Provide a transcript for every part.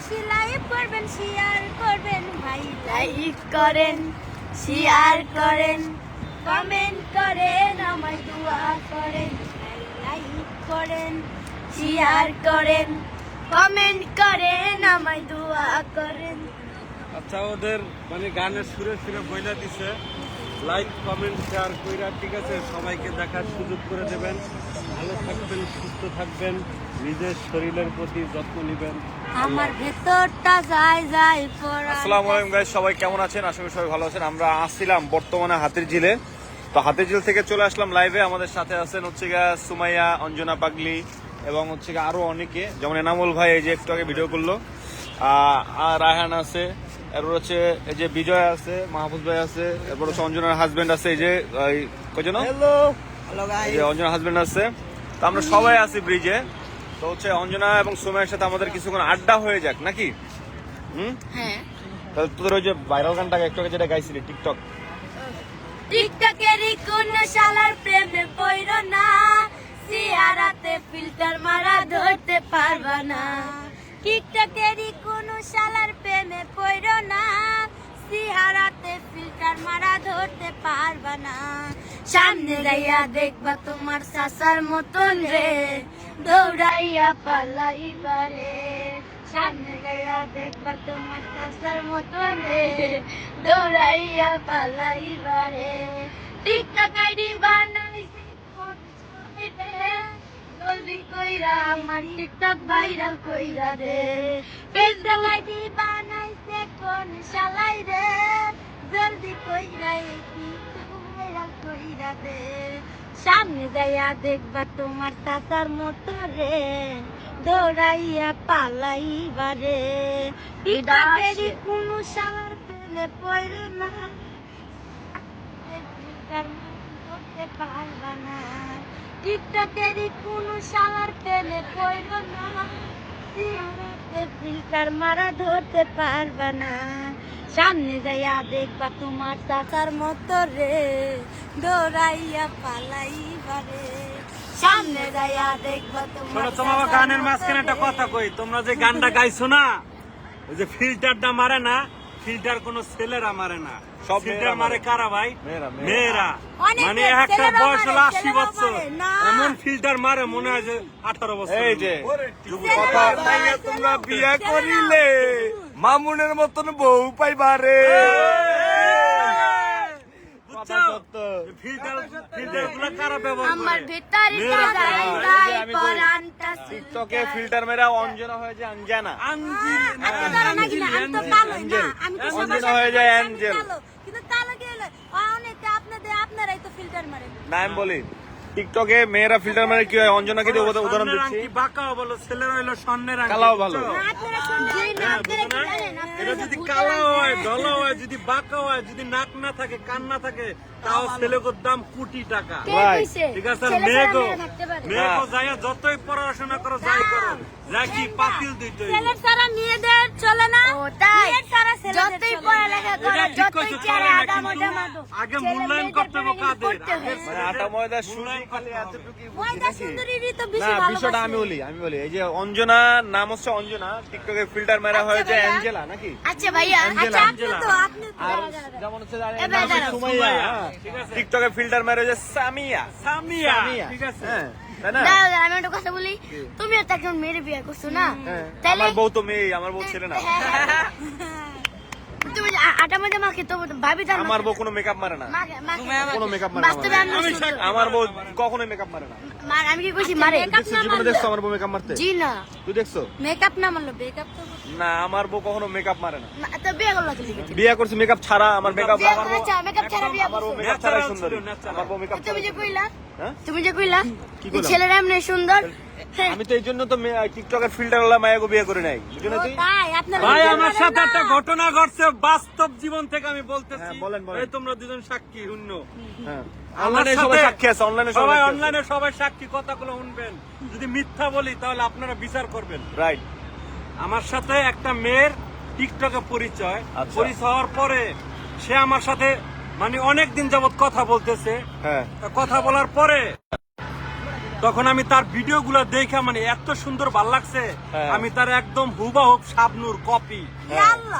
বেশি লাইক করবেন শেয়ার করবেন, ভাই লাইক করেন শেয়ার করেন কমেন্ট করেন, আমায় দোয়া করেন লাইক করেন শেয়ার করেন কমেন্ট করেন, আমায় দোয়া করেন। আচ্ছা ওদের মানে গানের সুরে সুরে বইলা দিছে। লাইক কমেন্ট শেয়ার কইরা ঠিক আছে, সবাইকে দেখার সুযোগ করে দেবেন। ভালো সুস্থ থাকবেন নিজের শরীরের প্রতি যত্ন নেবেন। আমার ভেতরটা যায় যায় আসসালামু আলাইকুম গাইস সবাই কেমন আছেন? আশা করি সবাই ভালো আছেন। আমরা আসছিলাম বর্তমানে হাতির ঝিলে তো হাতির ঝিল থেকে চলে আসলাম লাইভে আমাদের সাথে আছেন হচ্ছে গিয়া সুমাইয়া অঞ্জনা পাগলি এবং হচ্ছে গিয়া আরও অনেকে। যেমন এনামুল ভাই এই যে একটু আগে ভিডিও করল। আর রায়হান আছে। এরপর হচ্ছে এই যে বিজয় আছে মাহফুজ ভাই আছে। এরপর হচ্ছে অঞ্জনার হাজবেন্ড আছে। এই যে কজন? হ্যালো হ্যালো এই যে অঞ্জনা হাজবেন্ড আছে। তো আমরা সবাই আছি ব্রিজে তো হচ্ছে অঞ্জনা এবং সুমাইয়ের সাথে আমাদের কিছুক্ষণ আড্ডা হয়ে যাক নাকি? হুম? হ্যাঁ। তাহলে তোদের ওই যে ভাইরাল গানটা একটু আগে যেটা গাইছিলি টিকটক টিকটকেরই কোন শালার প্রেমে পড়ো না সিয়ারাতে ফিল্টার মারা ধরতে পারবা না। টিকটকেরই কোন শালার প্রেমে পড়ো না সিহারাতে ফিল্টার মারা ধরতে পারবা না। সামনে যাইয়া দেখবা তোমার সাসার মতন রে। দৌড়াইয়া পালাইবারে সামনে যাইয়া দেখবা তোমার সাসার মতন রে। দৌড়াইয়া পালাইবারে টিকটক আইডি বানাইছি জলদি কইরা, আমার টিকটক ভাইরাল কইরা দে। ফেসবুক আইডি বানাইছে, কোন শালাই রে? জলদি কইরা কি কইরা দে সামনে যাইয়া দেখবা তোমার চাচার মতো রে। দৌড়াইয়া পালাইবারে টিকটকেরই কোনো শালার পেলে পড়ে না। করতে পারবা না। টিকটকেরই কোনো শালার পেলে পড়ো না। ফিল্টার মারা ধরতে পারবা না। সামনে যাইয়া দেখবা তোমার চাচার মতো রে দৌড়াইয়া পালাইবারে সামনে যাইয়া দেখবা তোমার তোমার গানের মাঝখানে একটা রে। কথা কই তোমরা যে গানটা গাইছো না ওই যে ফিল্টারটা মারে না ফিল্টার কোন ছেলেরা মারে না। সব ফিল্টার মেয়েরা মারে মারে। কারা ভাই? মেয়েরা, মানে একটা বয়স হলো মারে, আশি বছর। এমন ফিল্টার মারে মনে হয় যে আঠারো বছর। এই যে তোমরা বিয়ে করিলে মামুনের মতন বউ পাইবারে টিকটকে ফিল্টার মেরা অঞ্জনা হয়ে যায় অঞ্জনা আঞ্জিল ধরো না? কিনা, আমি তো কালোই না, আমি তো সবার অঞ্জনা হয়ে যায় অ্যাঞ্জেল। কিন্তু আপনারাই তো ফিল্টার মারেন। না আমি বলি টিকটকে মেয়েরা ফিল্টার মেরে কি হয় অঞ্জনাকে দিয়ে উদাহরণ উদাহরণ দিচ্ছি? বাঁকাও বলো ছেলেরা স্বর্ণের কালাও ভালো। বুঝছ? না, আপনারা শুনছেন না, হ্যাঁ, এটা যদি কালো হয়। ধলো হয় যদি বাঁকা হয় যদি নাক না থাকে কান না থাকে তাও দাম কোটি টাকা। ঠিক আছে মেয়েগো? মেয়েগো যাইয়া যতই পড়াশোনা করো যাই করো যা পাতিল দিতে ছাড়া মেয়েদের চলে না? ও তাই। মেয়ের ছাড়া যতই পড়ালেখা করো যতই কইছো, চেহারা আদা কিন্তু আগে মূল্যায়ন করতে হবে কাদের? আগে মানে আটা ময়দা সুজি বিষয়টা আমি বলি আমি বলি এই যে অঞ্জনা নাম হচ্ছে অঞ্জনা টিকটকে ফিল্টার মেরা হয়ে যায় অ্যাঞ্জেলা নাকি? আচ্ছা ভাইয়া আচ্ছা, আপনি তো আপনি। যেমন হচ্ছে সুমাইয়া হ্যাঁ। টিকটকে ফিল্টার মেরে যে সামিয়া। সামিয়া সামিয়া। ঠিক আছে। হ্যাঁ আমি একটা কথা বলি। তুমিও তো একজন মেয়ের বিয়ে করছ না? হ্যাঁ। আমার বউ তো মেয়ে আমার বউ ছেলে না। তুমি আটা মধ্যে মাখে তো ভাবি জানো আমার বউ কোনো মেকআপ মারে না। কোনো মেকআপ মারে না সুন্দর। আমার। বউ কখনোই মেকআপ মারে না। মার আমি কি কইছি মারে? জীবনে দেখছ আমার বউ মেকআপ মারতে? জি না। তুই দেখছ? মেকআপ না মানলো মেকআপ তো না আমার বউ কখনো মেকআপ মারে না। না, তো বিয়ে করল কি? বিয়ে করছি মেকআপ ছাড়া আমার মেকআপ আমার বউ করেছে মেকআপ ছাড়া বিয়ে আমার করছ। মেকআপ ছাড়াই Natural সুন্দরী। ছিল, natural। আমার বউ মেকআপ তুমি যে কইলা হ্যাঁ? তুমি যে কইলা কি ছেলেরা এমনি সুন্দর। আমি তো এই জন্য তো টিকটকের ফিল্টার ওলা মায়াকে বিয়ে করে নাই। তুই ভাই আমার সাথে একটা ঘটনা ঘটছে বাস্তব জীবন থেকে আমি বলতেছি। হ্যাঁ। এই তোমরা দুজন সাক্ষী শূন্য। হ্যাঁ। আমার অনলাইনে সবাই সাথে- সাক্ষী আছে অনলাইনে সবাই সবাই অনলাইনে সবাই সাক্ষী কথাগুলো শুনবেন। যদি মিথ্যা বলি তাহলে আপনারা বিচার করবেন। রাইট আমার সাথে একটা মেয়ের টিকটকে পরিচয়। পরিচয় হওয়ার পরে সে আমার সাথে মানে অনেক দিন যাবত কথা বলতেছে। হ্যাঁ। কথা বলার পরে তখন আমি তার ভিডিওগুলো দেখে মানে এত সুন্দর ভালো লাগছে। হ্যাঁ। আমি তার একদম হুবাহুব শাবনুর কপি।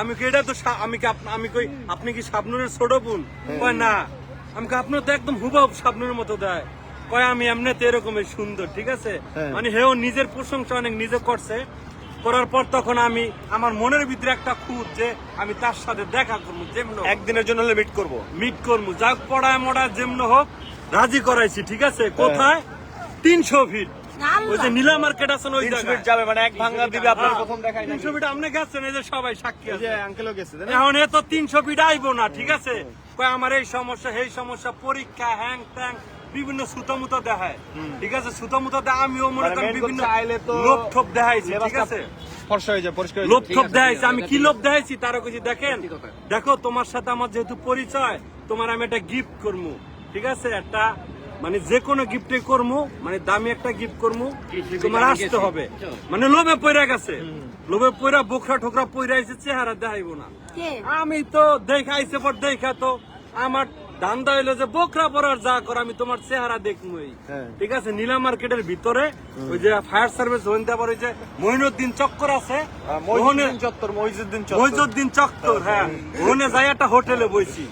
আমি কি এটা তো আমি কি আমি কই আপনি কি শাবনুরের ছোট বোন? কয় না। আমি আপনার তো একদম হুবাহুব শাবনুরের মতো দেয়। কয় আমি এমনিতে এরকমের সুন্দর ঠিক আছে? হ্যাঁ। মানে হেও নিজের প্রশংসা অনেক নিজে করছে। করার পর তখন আমি আমার মনের ভিতরে একটা খুঁত যে আমি তার সাথে দেখা করব যেমন একদিনের জন্য হলে মিট করব। মিট করব। যাক পড়ায় মড়ায় যেমন হোক রাজি করাইছি ঠিক আছে? কোথায়? তিনশো ফিট ওই যে নীলা মার্কেট আছে ওই জায়গায়? যাবে মানে এক ভাঙ্গা দিবে আপনার প্রথম দেখাই তিনশো ফিট আপনি গেছেন এই যে সবাই সাক্ষী আছে। আঙ্কেলও গেছে এখন এ তো তিনশো ফিট আইবো না ঠিক আছে? কয় আমার এই সমস্যা এই সমস্যা পরীক্ষা হ্যাং ট্যাং বিভিন্ন সুতামুতা দেখায়। ঠিক আছে? সুতামুতা দেয় আমিও মনে মানে main বিভিন্ন কথা আইলে তো লোভ ঠোপ দেখাইছি ঠিক আছে? ফর্সা হয়ে যায় পরিষ্কার হয়ে লোভ ঠোপ দেখাইছি আমি কি লোভ দেখাইছি? তারও কিছু দেখেন? দেখো তোমার সাথে আমার যেহেতু পরিচয় তোমার আমি একটা গিফট করব ঠিক আছে? একটা মানে যে কোনো গিফটে করব মানে দামি একটা গিফট করব তোমার আসতে হবে। মানে লোভে পইরা গেছে। লোভে পইরা বোখরা ঠোকরা পইরা আইছে চেহারা দেখাইবো না। কে? আমি তো দেখাইছে পর দেখা তো। আমার ধান্দা হইল যে বোখরা পরার যা কর আমি তোমার চেহারা দেখবই হ্যাঁ। ঠিক আছে? নীলা মার্কেটের ভিতরে ওই যে ফায়ার সার্ভিস হইতে আবার ওই যে মহিনুদ্দিন চক্কর আছে। চত্বর মহিউদ্দিন চত্বর মহিজুদ্দিন চক্কর। হ্যাঁ। ওখানে যাই একটা হোটেলে বইছি।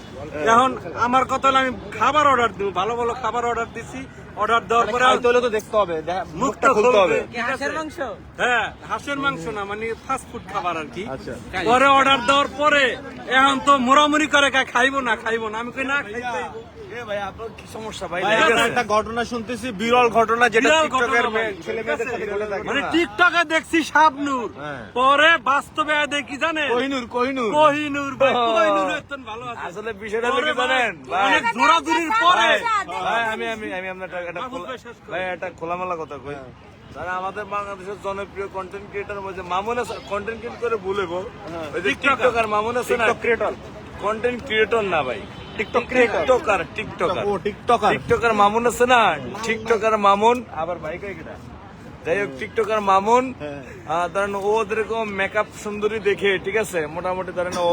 এখন আমার কথা হলো আমি খাবার অর্ডার দিব ভালো ভালো খাবার অর্ডার দিছি অর্ডার দেওয়ার মানে পরে হলে তো দেখতে হবে মুখটা খুলতে হবে। হাঁসের মাংস? হ্যাঁ হাঁসের মাংস না মানে ফাস্ট ফুড খাবার আর কি। আচ্ছা। পরে অর্ডার দেওয়ার পরে এখন তো মোরামুরি করে খাইবো না খাইবো না। আমি কই না খাইতে একটা ঘটনা শুনতেছি বিরল ঘটনা যেটা মানে টিকটকে দেখছি শাবনুর। হ্যাঁ। পরে বাস্তবে দেখি জানেন? কোহিনুর কোহিনুর। কোহিনুর ভাই। ও। কোহিনুর এতন ভালো আছে। আসলে বিষয়টা পরে জানেন? অনেক জোরাজুরির পরে। ভাই, আমি আমি আমি আপনার একটা- ভাই একটা খোলামেলা কথা কই। তারা আমাদের বাংলাদেশের জনপ্রিয় কন্টেন্ট ক্রিয়েটার মধ্যে মামুন আছে কন্টেন্ট ক্রিয়েট করে ভুলেবো ওই যে টিকটকার। টিকটকার মামুন আছে না ক্রিয়েটর কন্টেন্ট ক্রিয়েটর না ভাই। টিকটক টিকটকার টিকটকার ও টিকটকার টিকটকার মামুন আছে না? টিকটকার মামুন। আবার ভাই কই কিটা যাই হোক টিকটকার মামুন। আহ, ধরেন ও এরকম মেকআপ সুন্দরী দেখে ঠিক আছে? মোটামুটি ধরেন ও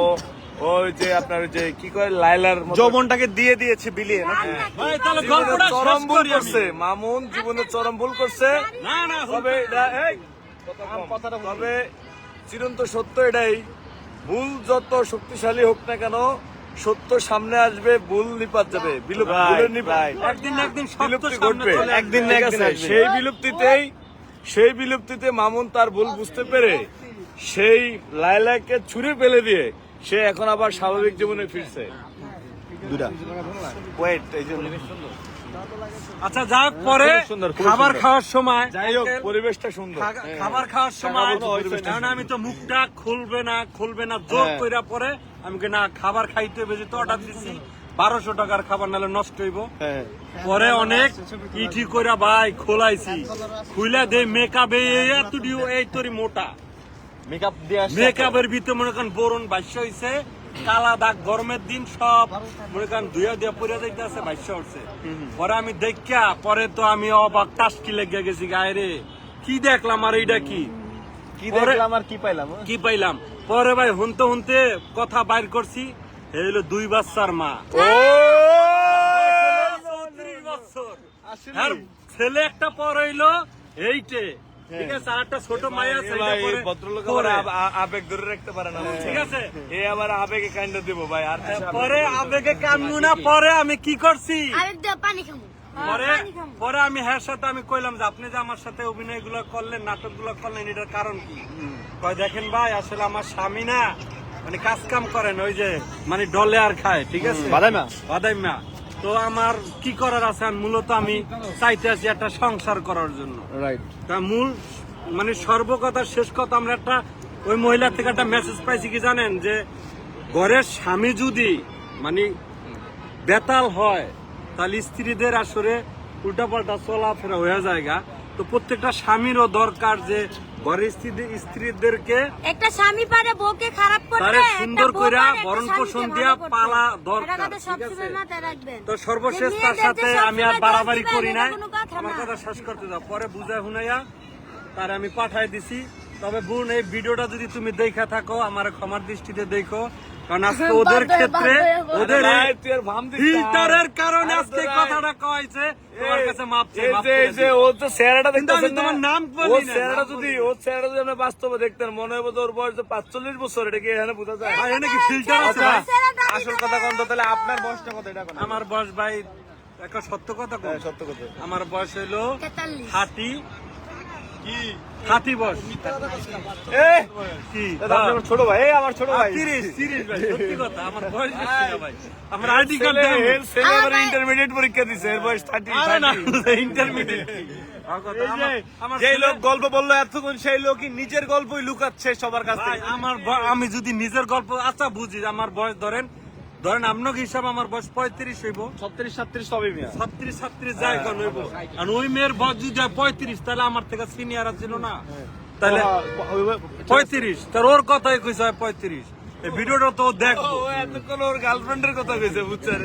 ওই যে আপনার যে কি কয় লাইলার যৌবনটাকে দিয়ে দিয়েছে বিলিয়ে নাকি? ভাই তাহলে জীবনে গল্পটা চরম ভুল করছে। মামুন জীবনে চরম ভুল করছে। তবে। তবে চিরন্ত সত্য এটাই। ভুল যত শক্তিশালী হোক না কেন সত্য সামনে আসবে ভুল নিপাত যাবে. একদিন একদিন সত্য বিলুপ্তি সামনে ঘটবে একদিন না ঠিক একদিন আছে? আসবে। সেই বিলুপ্তিতেই সেই বিলুপ্তিতে মামুন তার ভুল বুঝতে পেরে সেই লাইলাকে ছুঁড়ে ফেলে দিয়ে সে এখন আবার স্বাভাবিক জীবনে ফিরছে ওয়েট এই যে আচ্ছা যাক পরে সুন্দর, খাবার খাওয়ার সময় যাই হোক পরিবেশটা সুন্দর খাবার খাওয়ার সময় পরিবেশটা কারণ আমি তো মুখটা খুলবে না খুলবে না জোর হ্যাঁ। কইরা পরে আমি না খাবার খাইতে হবে তো অর্ডার দিছি বারোশো টাকার খাবার নাহলে নষ্ট হইব। হ্যাঁ। পরে অনেক ইটি কইরা ভাই খোলাইছি। খুইলা দে মেকআপে এই তোরি মোটা। মেকআপ মেকআপের ভিতরে মনে করেন হয়েছে কালা দাগ গরমের দিন সব মনে করেন ধুয়া দিয়া পরিয়া যাইতে আছে উঠছে পরে আমি দেখা পরে তো আমি অবাক টাস্কি লেগে গেছি গায়ে রে কি দেখলাম আর এইটা কি? কি পরে- দেখলাম আর কি পাইলাম কি পাইলাম? পরে ভাই হুনতে হুনতে কথা বাইর করছি। এই হলো দুই বাচ্চার মা। ও! চৌত্রিশ বছর। আর ছেলে একটা পর হইল এইটে। ঠিক আছে আর একটা ছোট মায়া আবেগ ধরে রাখতে পারে না ঠিক আছে। এ আবার আবেগে কাণ্ড দিব ভাই। আর পরে আবেগে কান্দু না পরে আমি কি করছি? পানি খাব পরে পরে আমি হ্যার সাথে আমি কইলাম যে আপনি যে আমার সাথে অভিনয়গুলো করলেন নাটকগুলো করলেন এটার কারণ কি? কয় দেখেন ভাই আসলে আমার স্বামী না মানে কাজ কাম করেন ওই যে মানে ডলে আর খায় ঠিক আছে? বাদাইমা? বাদাইমা। তো আমার কি করার আছে? মূলত আমি চাইতে আছি একটা সংসার করার জন্য। রাইট তা মূল মানে সর্বকথা শেষ কথা আমরা একটা ওই মহিলা থেকে একটা মেসেজ পাইছি কি জানেন? যে ঘরের স্বামী যদি মানে বেতাল হয় তাহলে স্ত্রীদের আসলে উল্টাপাল্টা চলাফেরা হয়ে জায়গা তো প্রত্যেকটা স্বামীরও দরকার যে ঘরের স্ত্রীদের স্ত্রীদেরকে একটা স্বামী পারে বউকে খারাপ করতে সুন্দর কইরা ভরণ পোষণ দিয়া পালা দরকার, তো সর্বশেষ তার সাথে আমি আর বাড়াবাড়ি করি আমার কথা শেষ করতে যাও পরে বুঝা হুনাইয়া তার আমি পাঠাই দিছি। তবে বোন এই ভিডিওটা যদি তুমি দেখা থাকো আমার ক্ষমার দৃষ্টিতে দেখো। কারণ আজকে ওদের ক্ষেত্রে ওদের। ফিল্টারের কারণে আজকে কথাটা কয়েছে তোমার কাছে মাপ এই যে। ও তো চেহারাটা দেখতেছেন তোমার নাম বলি না, চেহারাটা যদি ও চেহারাটা যদি আমরা বাস্তবে দেখতেন মনে হবে তো ওর বয়স তো পাঁচচল্লিশ বছর এটা কি এখানে বোঝা যায়? কি ফিল্টার আছে? আচ্ছা, আসল কথা কোন তাহলে আপনার বয়সটা কত? এটা আমার বয়স ভাই একটা সত্য কথা কই। হ্যাঁ, সত্য কথা। আমার বয়স হইল তেতাল্লিশ। হাতি। হাতি বয়স এ কি? দাদা, আপনি আমার ছোট ভাই আমার ছোট ভাই। তিরিশ তিরিশ ভাই সত্যি কথা আমার বয়স ভাই। আমার আইডি কার্ড ছেলে এর ছেলে আবার ইন্টারমিডিয়েট পরীক্ষা দিছে এর বয়স থার্টি ইন্টারমিডিয়েট আমার যে লোক গল্প বলল এতক্ষণ সেই লোকই নিজের গল্পই লুকাচ্ছে সবার কাছে আমার আমি যদি নিজের গল্প আচ্ছা বুঝি আমার বয়স ধরেন ধরেন আপনার হিসাব আমার বয়স পঁয়ত্রিশ হইব। ছত্রিশ সাত্রিশ তবে মেয়ে। ছত্রিশ সাত্রিশ যাই কেন হইব। আর ওই মেয়ের বয়স যদি হয় পঁয়ত্রিশ তাহলে আমার থেকে সিনিয়র আছে না। তাহলে পঁয়ত্রিশ। তার ওর কথাই কইস হয় পঁয়ত্রিশ। ভিডিওটা তো দেখব ও এতক্ষণ ওর গার্লফ্রেন্ডের কথা কইছে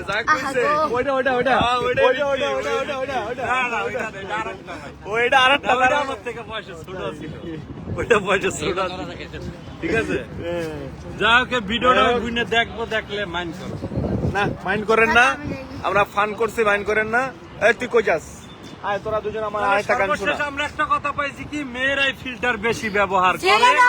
যা কইছে। ওইটা ওইটা ওইটা। ওইটা ওইটা ওইটা ওইটা ওইটা ওইটা না না ওইটা আরেকটা। ওইটা আরেকটা ওইটা আমার থেকে বয়সে ছোট ছিল ওইটা ছোট ঠিক আছে? যা ওকে ভিডিওটা বুঝে দেখব দেখলে মাইন্ড করো। না মাইন্ড করেন না। আমরা ফান করছি মাইন্ড করেন না। এই তুই কই যাস? আয় তোরা দুজন আমার শোনা সর্বশেষ আমরা একটা কথা পাইছি কি মেয়েরাই ফিল্টার বেশি ব্যবহার করে ছেলেরা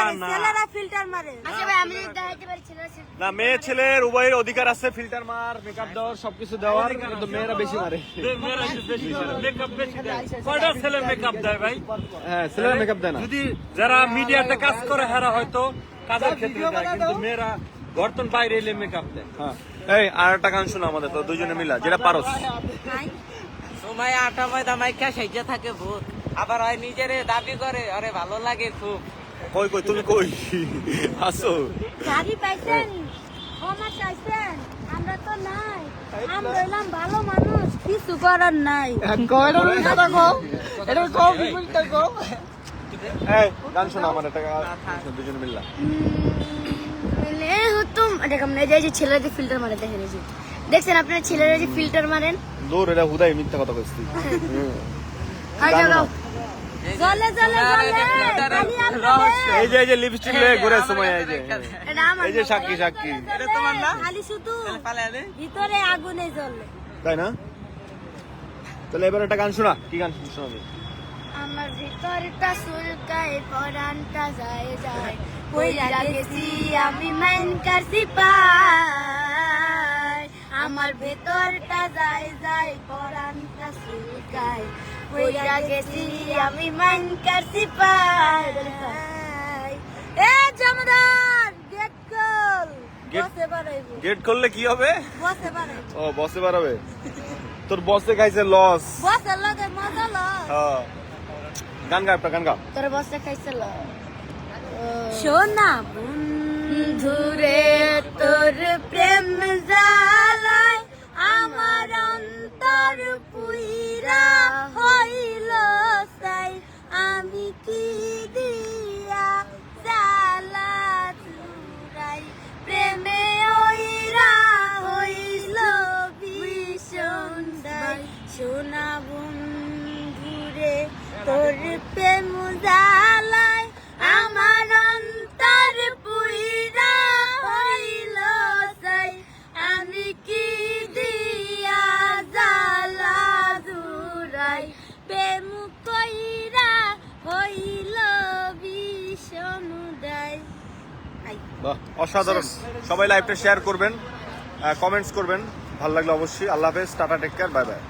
মারে না। ছেলেরা ফিল্টার মারে। আচ্ছা ভাই আমি দেখাইতে পারি ছেলে আছে না মেয়ে ছেলের উভয়ের অধিকার আছে ফিল্টার মার মেকআপ দেওয়ার সবকিছু দেওয়ার কিন্তু মেয়েরা বেশি মারে। মেয়েরা বেশি মেকআপ বেশি দেয়। কয়টা ছেলে মেকআপ দেয় ভাই? হ্যাঁ ছেলেরা মেকআপ দেয় না। যদি যারা মিডিয়াতে কাজ করে হেরা হয়তো কাজের ক্ষেত্রে দেয় কিন্তু মেয়েরা গর্তন বাইরে এলে মেকআপ দেয়। হ্যাঁ। এই আর একটা গান শোনা আমাদের তো দুজনে মিলা যেটা পারস। সময় আটা ময়দা মাইকা সেজে থাকে ভূত আবার হয় নিজেরে দাবি করে আরে ভালো লাগে খুব। কই কই তুমি কই? আসো। গাড়ি পাইছেন? ক্ষমা চাইছেন? আমরা তো নাই। আমরা হইলাম ভালো মানুষ কিছু করার নাই। এই গান শোনা আমার একটা গান। দুজনে মিললা। মিলে হতুম দেখো আমরা এই যে ছেলেরা যে ফিল্টার মারে দেখেন এই যে। দেখছেন আপনারা ছেলেরা যে ফিল্টার মারেন? দূর এটা হুদাই মিথ্যা কথা কইছি। হয় গান জলে জলে জলে এই যে এই যে লিপস্টিক লয়ে ঘুরে সময় এই যে। এটা এই যে সাক্ষী সাক্ষী। জলে, খালি শুধু ভিতরে আগুনে জ্বলে। তাই না? তাহলে এবার একটা গান শোনা। কি গান শোনাবি? আমার ভিতরটা সুলকায় পরানটা যায় যায়। কইরা গেছি আমি মাইন কাছি পাই আমার ভেতরটা যায় যায় পরানটা সুলকায় কইরা গেছি আমি মাইন কাছি পাই এ জমদার গেট কল বসে বাড়াইব। গেট করলে কি হবে? বসে বাড়াইব। ও বসে পারবে তোর বসে খাইছে লস বসে লগে মজা লয় হ্যাঁ গান গা একটা গান গা। তোর বসে খাইছিল সোনা বন্ধুরে। পুইরা আমি কি দিয়া প্রেম হইল অসাধারণ। সবাই লাইভটা শেয়ার করবেন কমেন্টস করবেন। ভালো লাগলে অবশ্যই। আল্লাহ হাফেজ, tata take care bye bye